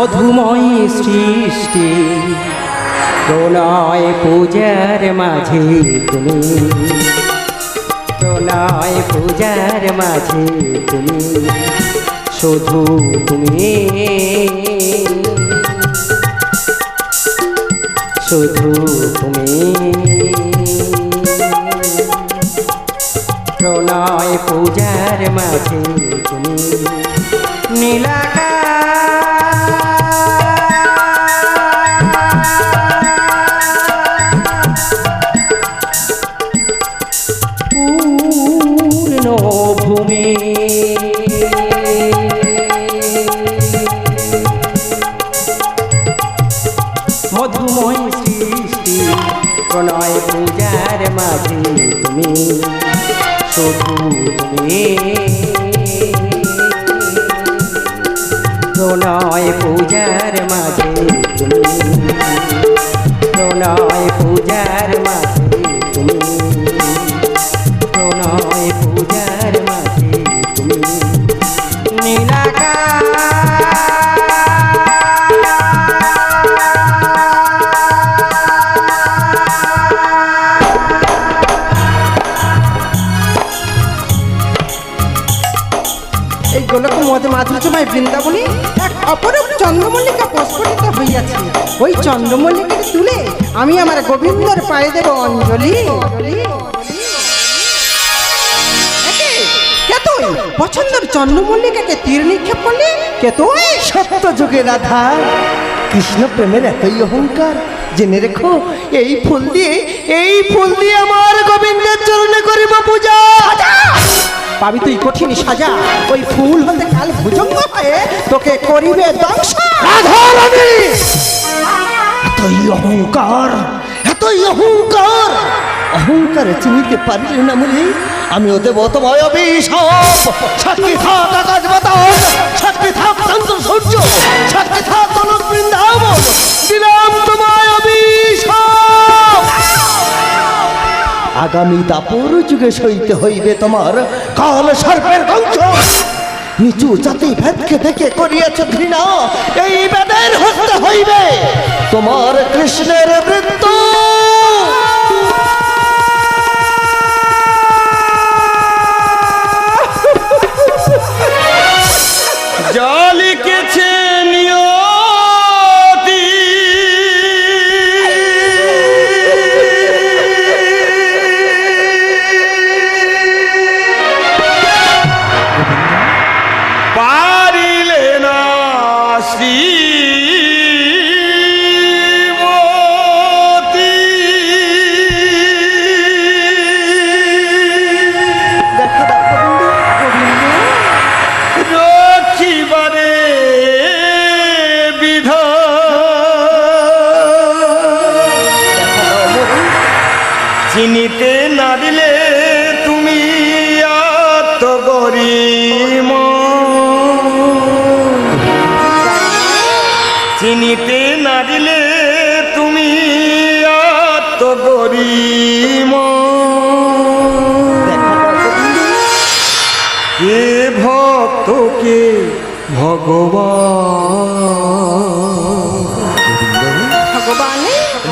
মধুময় সৃষ্টি। প্রণয় পূজার মাঝে তুমি। প্রণয় পূজার মাঝে তুমি। শুধু তুমি। শুধু তুমি। প্রণয় পূজার মাঝে তুমি। পূর্ণ মধুময় সৃষ্টি প্রণয় পূজার মাঝে তুমি প্রণয় পূজার মাঝে তুমি প্রণয় পূজার মাঝে তুমি গোলক মধ্যে মাধুর্যময় বৃন্দাবনে এক অপরূপ চন্দ্রমল্লিকা প্রস্ফুটিত হইয়াছে। ওই চন্দ্রমল্লিকাকে তুলে আমি আমার গোবিন্দর পায়ে দেব অঞ্জলি? পছন্দের চন্দ্রমল্লিকাকে তীর নিক্ষেপ করলে? কে তুই? সত্য যুগে রাধা, কৃষ্ণ প্রেমের এতই অহংকার। জেনে রেখো, এই ফুল দিয়ে, এই ফুল দিয়ে আমার গোবিন্দের চরণে করিব পূজা। পাবি তুই কঠিন সাজা। ওই ফুল হতে কাল ভুজঙ্গ হয়ে তোকে করিবে দংশ। এতই অহংকার এতই অহংকার। অহংকারে চিনিতে পারলে না মুলি আমি ওতে তোমায় অভিশাপ। সাক্ষী থাক আকাশ বাতাস। সাক্ষী থাক চন্দ্র সূর্য। সাক্ষী থাক তনক বৃন্দাবন দিলাম তোমায় অভিশাপ। আগামী দাপর যুগে সইতে হইবে তোমার। কাল সর্পের বংশ। নিচু জাতি ভেদকে দেখে করিয়াছ ঘৃণা। এই বেদের হতে হইবে তোমার কৃষ্ণের মৃত্যু যা লিখেছে নিয়তি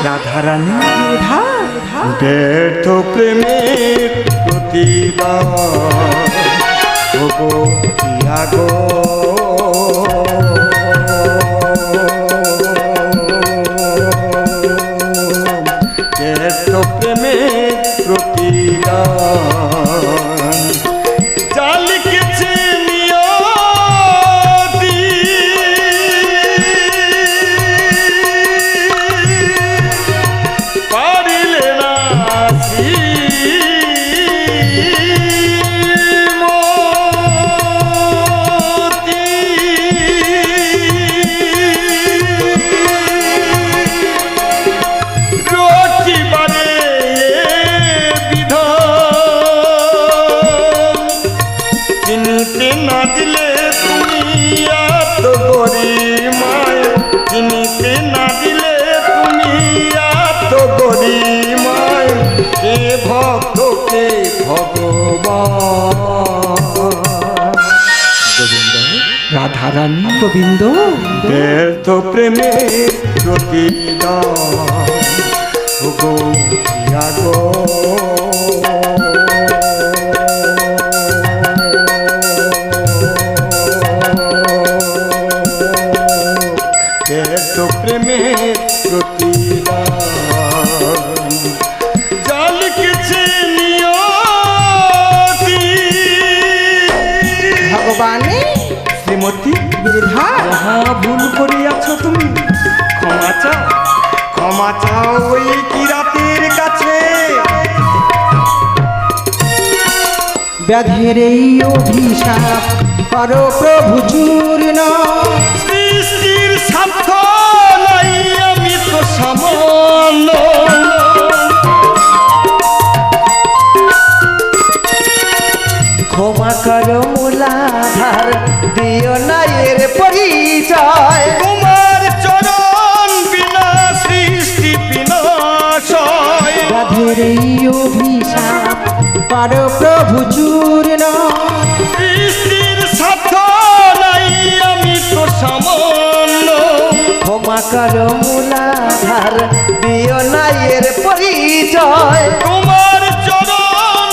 রাধারানী ব্যর্থ প্রেমের প্রতিবা ওগো গোবিন্দ। ব্যর্থ প্রেমে প্রতিদান। গো ব্যাধের এই অভিশাপ করো প্রভু চূর্ণ। সৃষ্টির স্বার্থ নাই আমি তো সামান্য। ক্ষমা করো মুলাধার দিও না এর পরিচয়। তোমার ব্যাধের এই অভিশাপ করো প্রভু চূর্ণ সৃষ্টির স্বার্থ নাই আমি তো সামান্য ক্ষমা করো মুলাধার দিও না এর পরিচয়। তোমার চরণ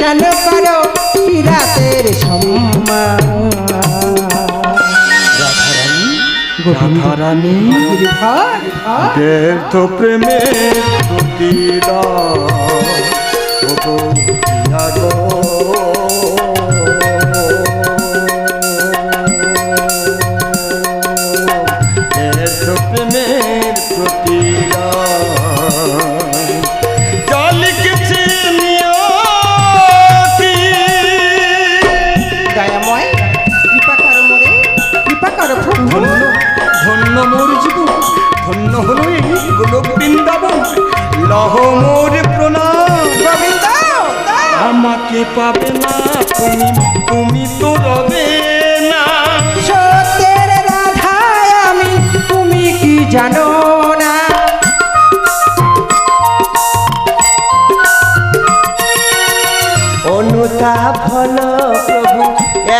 কেন করো কিরাতের সম্মান? রাধারানী গিরিধার ব্যর্থ প্রেমের প্রতিদান ওগো প্রিয়া মোরে জীবন, ধন্য হলো এই গোলক বৃন্দাবন। লহ মোর প্রণাম। আমাকে পাবে না তুমি তুমি তো রবে না। সত্যের রাধায় আমি, তুমি কি জানো না? প্রভু,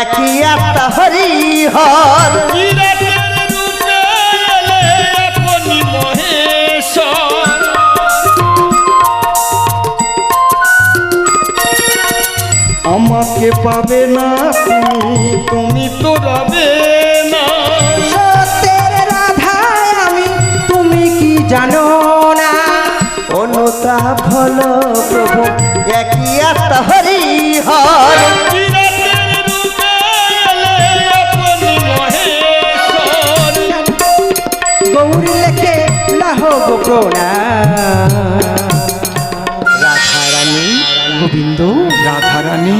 একই আত্মা হরি হর। আমাকে পাবে না তুমি তুমি তো রবে না। সত্যের রাধায় আমি তুমি কি জানো না? অনুতাপ হলো প্রভু একই আত্মা হরি গৌরী লেখে লাহ গো প্রণাম। রাধারানী গোবিন্দ রাধারানী।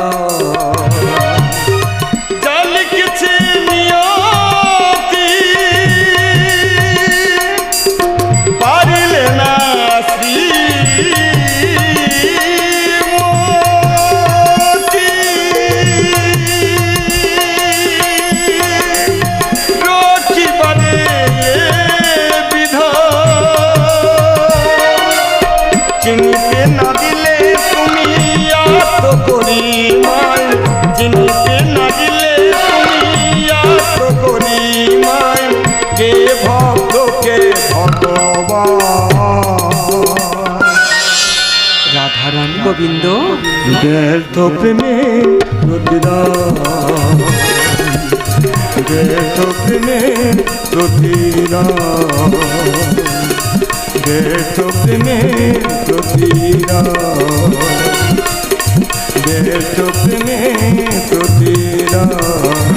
ব্যর্থ প্রেমে প্রতিদান ব্যর্থ প্রেমে প্রতিদান ব্যর্থ প্রেমে প্রতিদান ব্যর্থ প্রেমে প্রতিদান